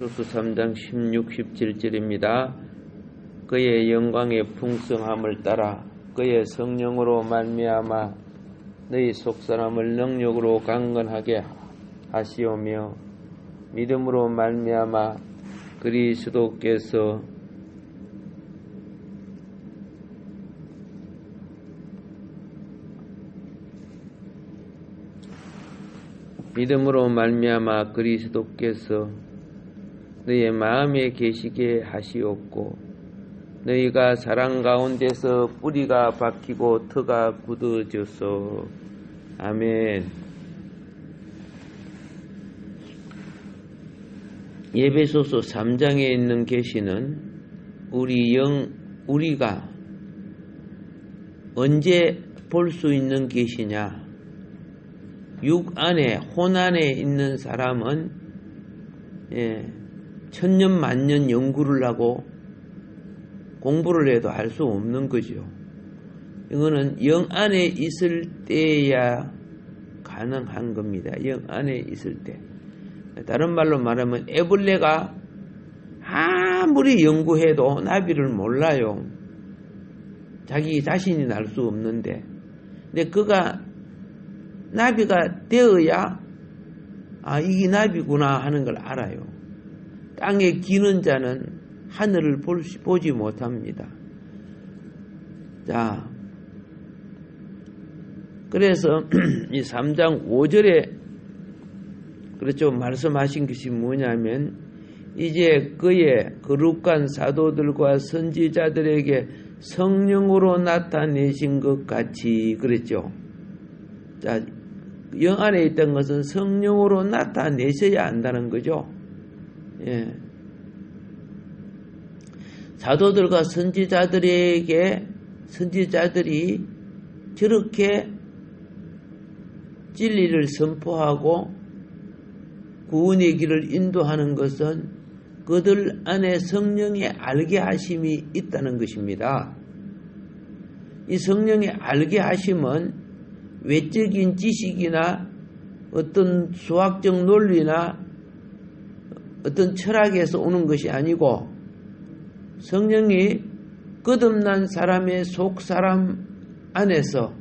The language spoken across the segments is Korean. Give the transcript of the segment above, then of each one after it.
로스 3장 16, 17절입니다. 그의 영광의 풍성함을 따라 그의 성령으로 말미암아 너희 속사람을 능력으로 강건하게 하시오며 믿음으로 말미암아 그리스도께서 믿음으로 말미암아 그리스도께서 너희의 마음에 계시게 하시옵고 너희가 사랑 가운데서 뿌리가 박히고 터가 굳어져서 아멘. 예배소서 3장에 있는 계시는 우리 영 우리가 언제 볼 수 있는 계시냐? 육 안에 혼 안에 있는 사람은 예, 천년 만년 연구를 하고 공부를 해도 알수 없는 거죠. 이거는 영 안에 있을 때야 가능한 겁니다. 영 안에 있을 때. 다른 말로 말하면 애벌레가 아무리 연구해도 나비를 몰라요. 자기 자신이 날 수 없는데. 근데 그가 나비가 되어야 아 이게 나비구나 하는 걸 알아요. 땅에 기는 자는 하늘을 볼, 보지 못합니다. 자, 그래서 이 3장 5절에 그렇죠 말씀하신 것이 뭐냐면 이제 그의 거룩한 사도들과 선지자들에게 성령으로 나타내신 것 같이 그랬죠. 자, 영 안에 있던 것은 성령으로 나타내셔야 한다는 거죠. 예. 사도들과 선지자들에게 선지자들이 저렇게 진리를 선포하고 구원의 길을 인도하는 것은 그들 안에 성령의 알게 하심이 있다는 것입니다. 이 성령의 알게 하심은 외적인 지식이나 어떤 수학적 논리나 어떤 철학에서 오는 것이 아니고 성령이 거듭난 사람의 속 사람 안에서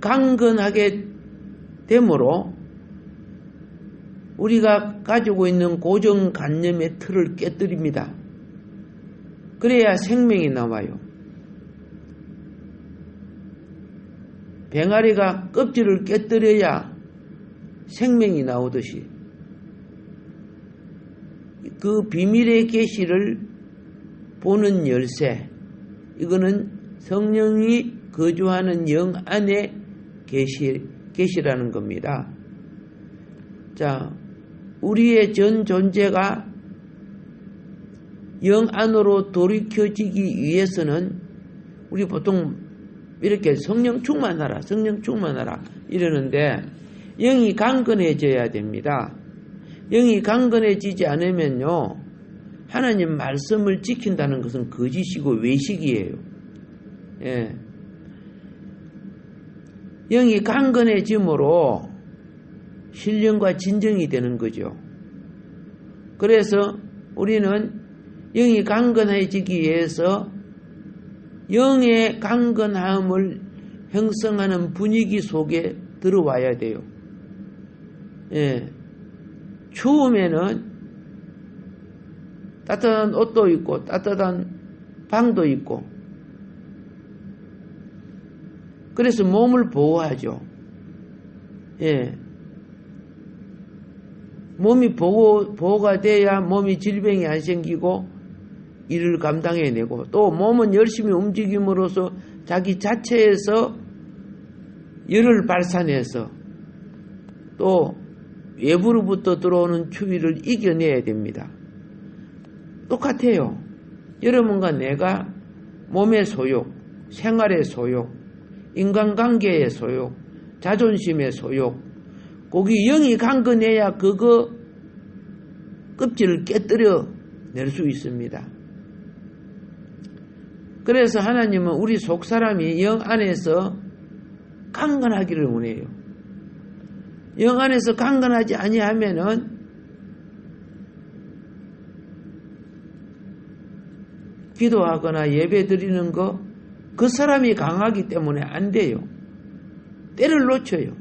강건하게 되므로 우리가 가지고 있는 고정관념의 틀을 깨뜨립니다. 그래야 생명이 나와요. 병아리가 껍질을 깨뜨려야 생명이 나오듯이 그 비밀의 계시를 보는 열쇠 이거는 성령이 거주하는 영 안에 계시 계시라는 겁니다. 자, 우리의 전 존재가 영 안으로 돌이켜지기 위해서는 우리 보통 이렇게 성령 충만하라, 성령 충만하라 이러는데 영이 강건해져야 됩니다. 영이 강건해지지 않으면요, 하나님 말씀을 지킨다는 것은 거짓이고 외식이에요. 예. 영이 강건해짐으로 신령과 진정이 되는 거죠. 그래서 우리는 영이 강건해지기 위해서 영의 강건함을 형성하는 분위기 속에 들어와야 돼요. 예. 추우면은 따뜻한 옷도 있고 따뜻한 방도 있고 그래서 몸을 보호하죠. 예. 몸이 보호, 보호가 돼야 몸이 질병이 안 생기고 일을 감당해내고 또 몸은 열심히 움직임으로써 자기 자체에서 열을 발산해서 또 외부로부터 들어오는 추위를 이겨내야 됩니다. 똑같아요. 여러분과 내가 몸의 소욕, 생활의 소욕, 인간관계의 소욕, 자존심의 소욕, 거기 영이 강건해야 그거 껍질을 깨뜨려 낼 수 있습니다. 그래서 하나님은 우리 속 사람이 영 안에서 강건하기를 원해요. 영 안에서 강건하지 아니하면은 기도하거나 예배 드리는 거 그 사람이 강하기 때문에 안 돼요. 때를 놓쳐요.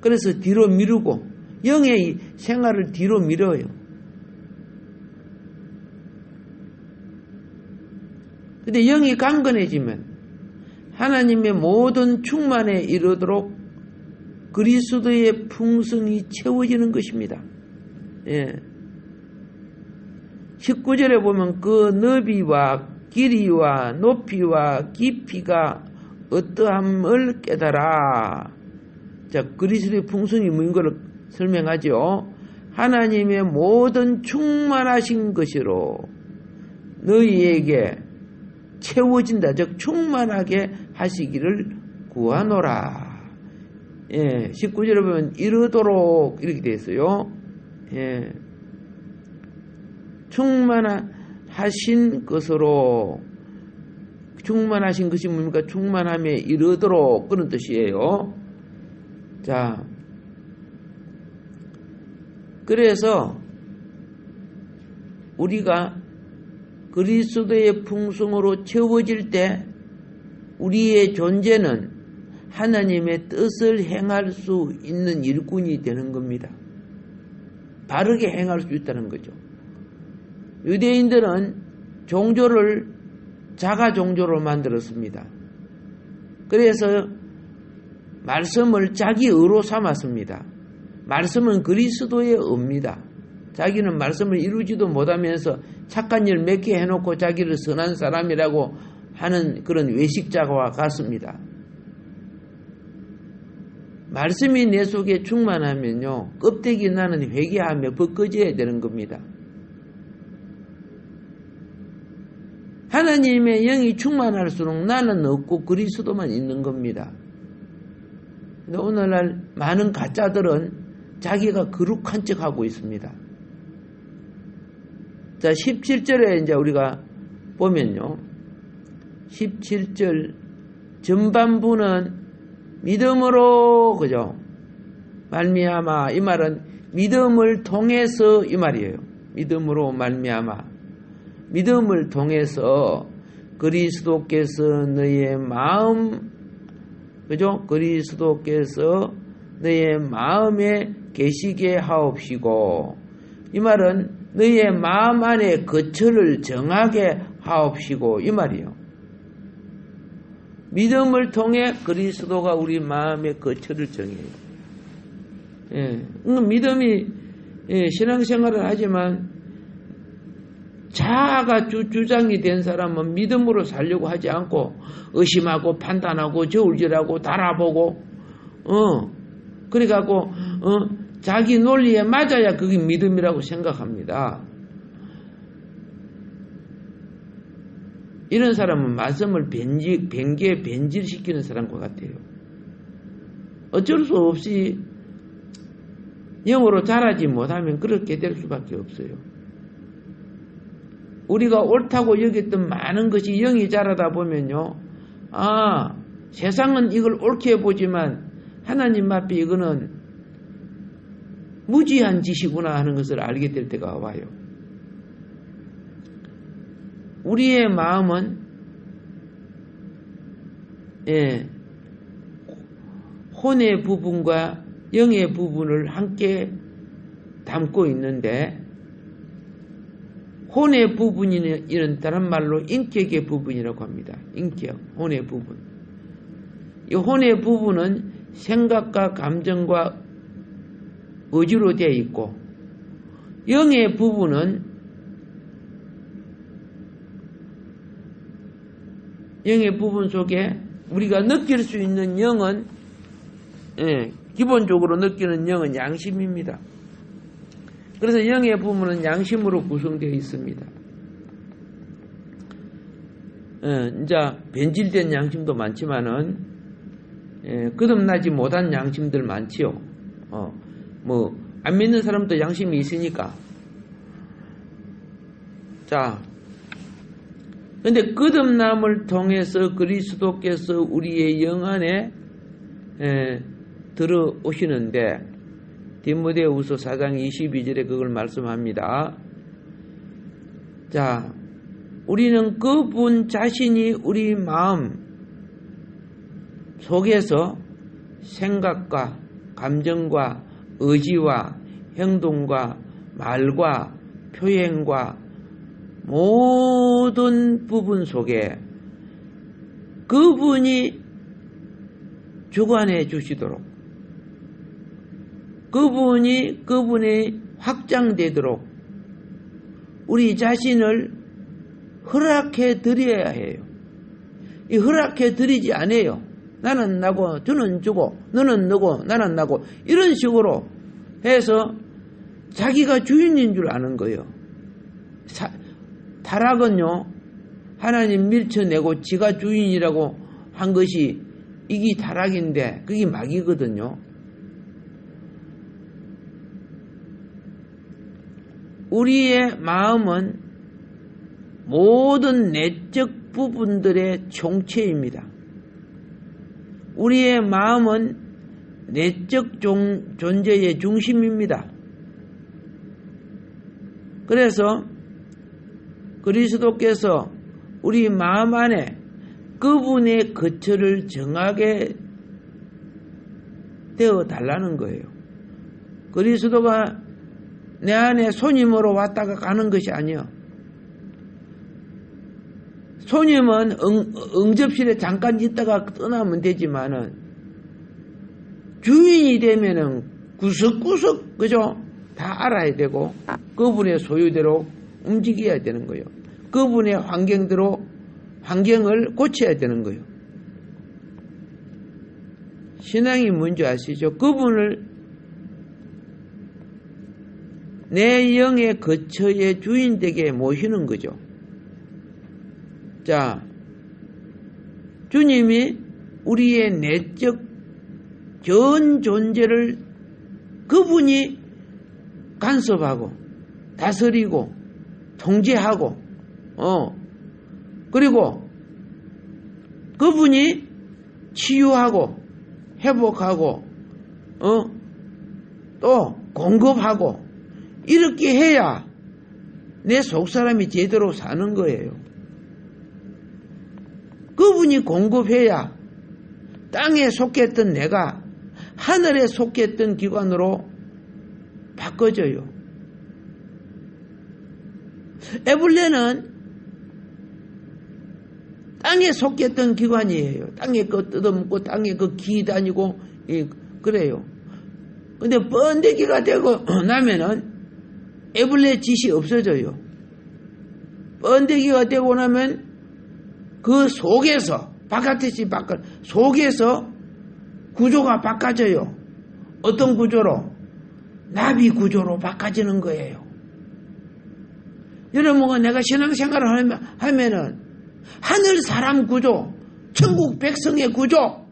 그래서 뒤로 미루고 영의 생활을 뒤로 밀어요. 근데 영이 강건해지면 하나님의 모든 충만에 이르도록 그리스도의 풍성이 채워지는 것입니다. 예. 19절에 보면 그 너비와 길이와 높이와 깊이가 어떠함을 깨달아. 자, 그리스도의 풍성이 뭐인 걸 설명하죠. 하나님의 모든 충만하신 것으로 너희에게 채워진다. 즉, 충만하게 하시기를 구하노라. 예, 19절에 보면 이르도록 이렇게 되어 있어요. 예. 충만하신 것으로 충만하신 것이 뭡니까? 충만함에 이르도록 그런 뜻이에요. 자, 그래서 우리가 그리스도의 풍성으로 채워질 때 우리의 존재는 하나님의 뜻을 행할 수 있는 일꾼이 되는 겁니다. 바르게 행할 수 있다는 거죠. 유대인들은 종교를 자가 종교로 만들었습니다. 그래서 말씀을 자기 의로 삼았습니다. 말씀은 그리스도의 의입니다. 자기는 말씀을 이루지도 못하면서 착한 일 몇 개 해놓고 자기를 선한 사람이라고 하는 그런 외식자와 같습니다. 말씀이 내 속에 충만하면요, 껍데기 나는 회개하며 벗겨져야 되는 겁니다. 하나님의 영이 충만할수록 나는 없고 그리스도만 있는 겁니다. 근데 오늘날 많은 가짜들은 자기가 거룩한 척 하고 있습니다. 자, 17절에 이제 우리가 보면요. 17절 전반부는 믿음으로 그죠? 말미암아 이 말은 믿음을 통해서 이 말이에요. 믿음으로 말미암아 믿음을 통해서 그리스도께서 너의 마음 그죠? 그리스도께서 너의 마음에 계시게 하옵시고 이 말은 너의 마음 안에 거처를 정하게 하옵시고 이 말이요. 믿음을 통해 그리스도가 우리 마음의 거처를 정해요. 예, 믿음이 예, 신앙생활을 하지만 자아가 주, 주장이 된 사람은 믿음으로 살려고 하지 않고 의심하고 판단하고 저울질하고 달아보고 어 그래갖고 어 자기 논리에 맞아야 그게 믿음이라고 생각합니다. 이런 사람은 말씀을 변질, 변개, 변질시키는 사람과 같아요. 어쩔 수 없이 영어로 잘하지 못하면 그렇게 될 수밖에 없어요. 우리가 옳다고 여겼던 많은 것이 영이 자라다 보면요. 아, 세상은 이걸 옳게 보지만 하나님 앞에 이거는 무지한 짓이구나 하는 것을 알게 될 때가 와요. 우리의 마음은 예, 혼의 부분과 영의 부분을 함께 담고 있는데 혼의 부분이는 다른 말로 인격의 부분이라고 합니다. 인격, 혼의 부분. 이 혼의 부분은 생각과 감정과 의지로 되어 있고 영의 부분은 영의 부분 속에 우리가 느낄 수 있는 영은 예, 기본적으로 느끼는 영은 양심입니다. 그래서 영의 부분은 양심으로 구성되어 있습니다. 예, 이제 변질된 양심도 많지만은 예, 거듭나지 못한 양심들 많지요. 어, 뭐 안 믿는 사람도 양심이 있으니까. 자, 근데 거듭남을 통해서 그리스도께서 우리의 영 안에 에, 들어오시는데 디모데후서 4장 22절에 그걸 말씀합니다. 자, 우리는 그분 자신이 우리 마음 속에서 생각과 감정과 의지와 행동과 말과 표현과 모든 부분 속에 그분이 주관해 주시도록 그분이 그분이 확장되도록 우리 자신을 허락해 드려야 해요. 이 허락해 드리지 않아요. 나는 나고 저는 주고 너는 너고 나는 나고 이런 식으로 해서 자기가 주인인 줄 아는 거예요. 사, 타락은요 하나님 밀쳐내고 지가 주인이라고 한 것이 이게 타락인데 그게 막이거든요. 우리의 마음은 모든 내적 부분들의 총체입니다. 우리의 마음은 내적 종, 존재의 중심입니다. 그래서 그리스도께서 우리 마음 안에 그분의 거처를 정하게 되어 달라는 거예요. 그리스도가 내 안에 손님으로 왔다가 가는 것이 아니요. 손님은 응, 응접실에 잠깐 있다가 떠나면 되지만은 주인이 되면은 구석구석 그죠? 다 알아야 되고 그분의 소유대로 움직여야 되는 거예요. 그분의 환경대로 환경을 고쳐야 되는 거예요. 신앙이 뭔지 아시죠? 그분을 내 영의 거처의 주인 되게 모시는 거죠. 자, 주님이 우리의 내적 전 존재를 그분이 간섭하고 다스리고 통제하고 어 그리고 그분이 치유하고 회복하고 어 또 공급하고 이렇게 해야 내 속사람이 제대로 사는 거예요. 그분이 공급해야 땅에 속했던 내가 하늘에 속했던 기관으로 바꿔져요. 에블레는 땅에 속했던 기관이에요. 땅에 그 뜯어먹고 땅에 그기 다니고 그래요. 근데 번데기가 되고 나면은 에블레 짓이 없어져요. 번데기가 되고 나면 그 속에서 바깥에서 바깥 속에서 구조가 바꿔져요. 어떤 구조로? 나비 구조로 바꿔지는 거예요. 여러분은 내가 신앙생활을 하면은 하늘 사람 구조, 천국 백성의 구조,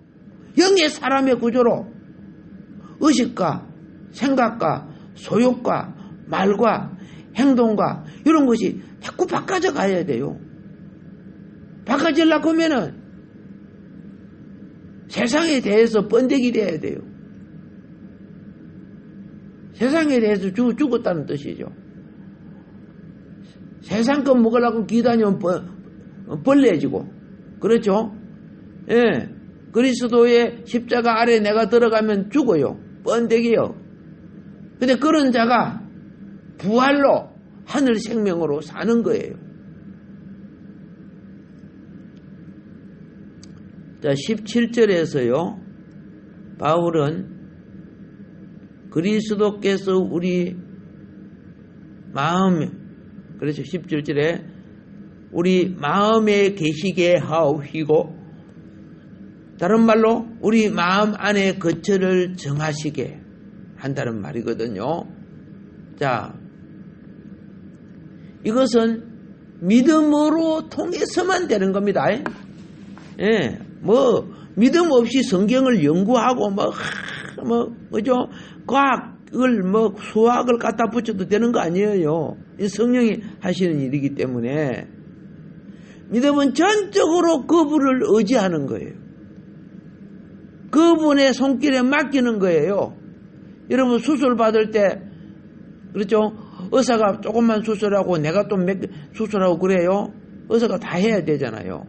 영의 사람의 구조로 의식과 생각과 소욕과 말과 행동과 이런 것이 자꾸 바꿔져 가야 돼요. 바꿔지려고 하면은 세상에 대해서 번데기 돼야 돼요. 세상에 대해서 죽, 죽었다는 뜻이죠. 세상 것 먹으려고 기다니면 벌레지고. 그렇죠? 예. 그리스도의 십자가 아래 내가 들어가면 죽어요. 번데기요. 근데 그런 자가 부활로 하늘 생명으로 사는 거예요. 자, 17절에서요, 바울은 그리스도께서 우리 마음, 그렇죠. 17절에 우리 마음에 계시게 하옵시고, 다른 말로 우리 마음 안에 거처를 정하시게 한다는 말이거든요. 자, 이것은 믿음으로 통해서만 되는 겁니다. 예, 뭐, 믿음 없이 성경을 연구하고, 뭐, 하, 뭐, 뭐죠? 과학을, 뭐, 수학을 갖다 붙여도 되는 거 아니에요. 성령이 하시는 일이기 때문에. 믿음은 전적으로 그분을 의지하는 거예요. 그분의 손길에 맡기는 거예요. 여러분, 수술 받을 때, 그렇죠? 의사가 조금만 수술하고 내가 또 몇 수술하고 그래요? 의사가 다 해야 되잖아요.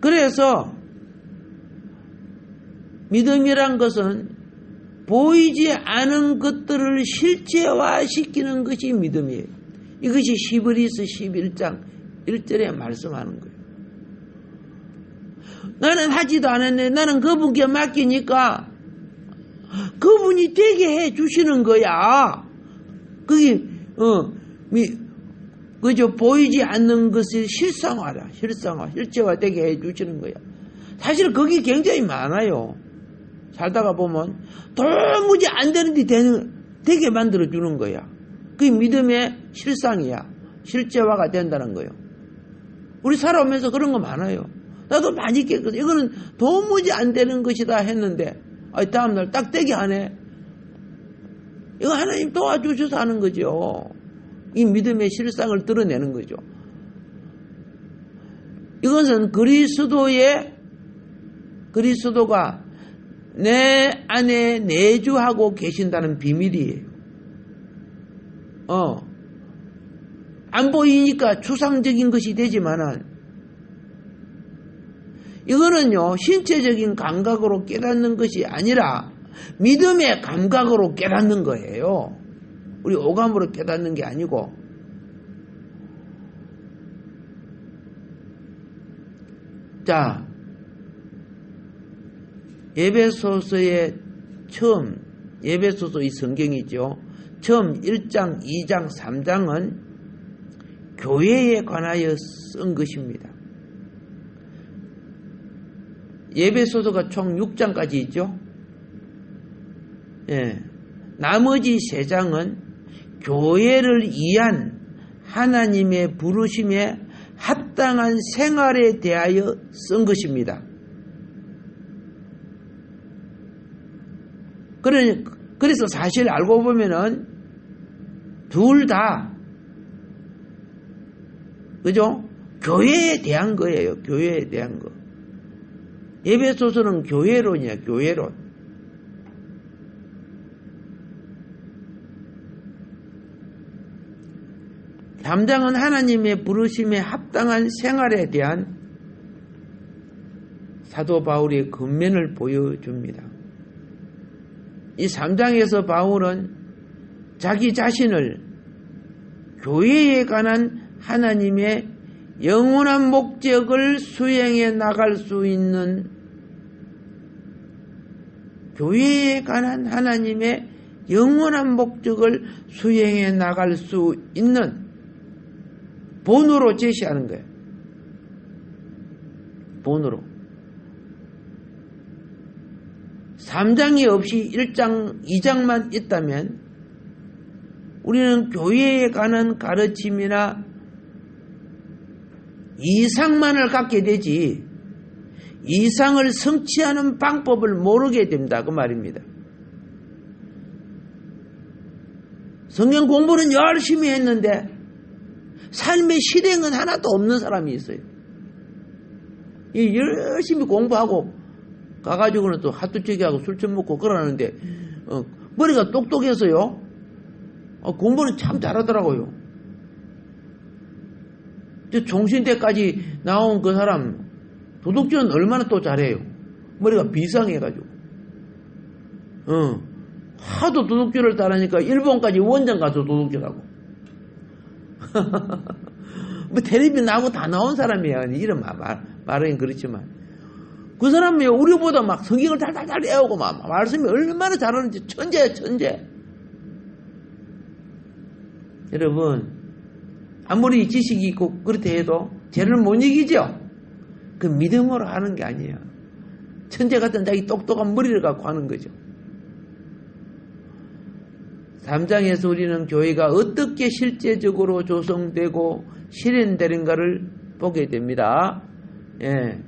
그래서 믿음이란 것은 보이지 않은 것들을 실제화시키는 것이 믿음이에요. 이것이 시브리스 11장 1절에 말씀하는 거예요. 나는 하지도 않았네. 나는 그분께 맡기니까 그분이 되게 해 주시는 거야. 그게 어 미, 그저 보이지 않는 것을 실상화라, 실상화, 실제화되게 해 주시는 거야. 사실 거기 굉장히 많아요. 살다가 보면 도무지 안 되는데 되는, 되게 만들어 주는 거야. 그게 믿음의 실상이야. 실제화가 된다는 거예요. 우리 살아오면서 그런 거 많아요. 나도 많이 깨끗해. 이거는 도무지 안 되는 것이다 했는데, 아, 다음날 딱 되게 하네. 이거 하나님 도와주셔서 하는 거죠. 이 믿음의 실상을 드러내는 거죠. 이것은 그리스도의, 그리스도가 내 안에 내주하고 계신다는 비밀이에요. 어. 안 보이니까 추상적인 것이 되지만은, 이거는요, 신체적인 감각으로 깨닫는 것이 아니라 믿음의 감각으로 깨닫는 거예요. 우리 오감으로 깨닫는 게 아니고. 자, 예배소서의 처음, 예배소서 이 성경이죠. 처음 1장, 2장, 3장은 교회에 관하여 쓴 것입니다. 예배소서가 총 6장까지 있죠. 예. 나머지 세 장은 교회를 위한 하나님의 부르심에 합당한 생활에 대하여 쓴 것입니다. 그래서 사실 알고 보면은 둘 다, 그죠? 교회에 대한 거예요. 교회에 대한 거. 예배소서는 교회론이야, 교회론. 3장은 하나님의 부르심에 합당한 생활에 대한 사도 바울의 근면을 보여줍니다. 이 3장에서 바울은 자기 자신을 교회에 관한 하나님의 영원한 목적을 수행해 나갈 수 있는 교회에 관한 하나님의 영원한 목적을 수행해 나갈 수 있는 본으로 제시하는 거예요. 본으로. 3장이 없이 1장, 2장만 있다면 우리는 교회에 관한 가르침이나 이상만을 갖게 되지 이상을 성취하는 방법을 모르게 됩니다. 그 말입니다. 성경 공부는 열심히 했는데 삶의 실행은 하나도 없는 사람이 있어요. 열심히 공부하고 가가지고는 또 하뚜찌개하고 술 좀 먹고 그러는데 어, 머리가 똑똑해서요. 어, 공부는 참 잘하더라고요. 종신대까지 나온 그 사람 도둑질은 얼마나 또 잘해요. 머리가 비상해가지고. 어, 하도 도둑질을 잘하니까 일본까지 원정 가서 도둑질하고. 뭐 텔레비 나고 다 나온 사람이야. 이런 말, 말, 말은 그렇지만. 그 사람이 우리보다 막 성경을 달달달 외우고 막 말씀이 얼마나 잘하는지 천재야, 천재. 여러분, 아무리 지식이 있고 그렇다 해도 죄를 못 이기죠? 그 믿음으로 하는 게 아니에요. 천재 같은 자기 똑똑한 머리를 갖고 하는 거죠. 3장에서 우리는 교회가 어떻게 실제적으로 조성되고 실현되는가를 보게 됩니다. 예.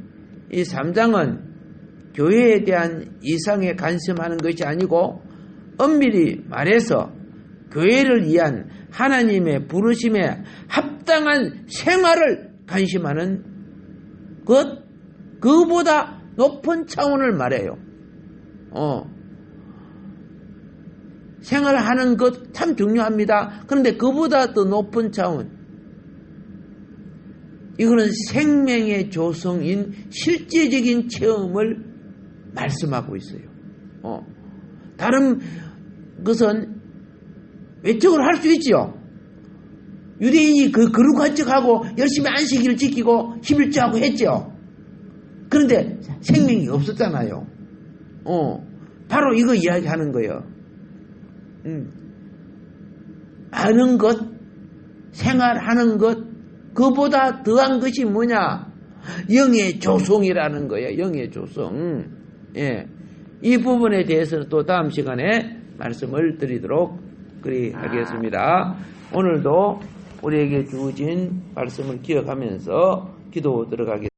이 3장은 교회에 대한 이상에 관심하는 것이 아니고 엄밀히 말해서 교회를 위한 하나님의 부르심에 합당한 생활을 관심하는 것, 그보다 높은 차원을 말해요. 어. 생활하는 것 참 중요합니다. 그런데 그보다 더 높은 차원. 이거는 생명의 조성인 실제적인 체험을 말씀하고 있어요. 어. 다른 것은 외적으로 할 수 있지요. 유대인이 그 거룩한 척하고 열심히 안식일을 지키고 11조하고 했죠. 그런데 생명이 없었잖아요. 어, 바로 이거 이야기하는 거예요. 음. 아는 것, 생활하는 것, 그보다 더한 것이 뭐냐? 영의 조성이라는 거예요. 영의 조성. 예. 이 부분에 대해서는 또 다음 시간에 말씀을 드리도록 그리 하겠습니다. 오늘도 우리에게 주어진 말씀을 기억하면서 기도 들어가겠습니다.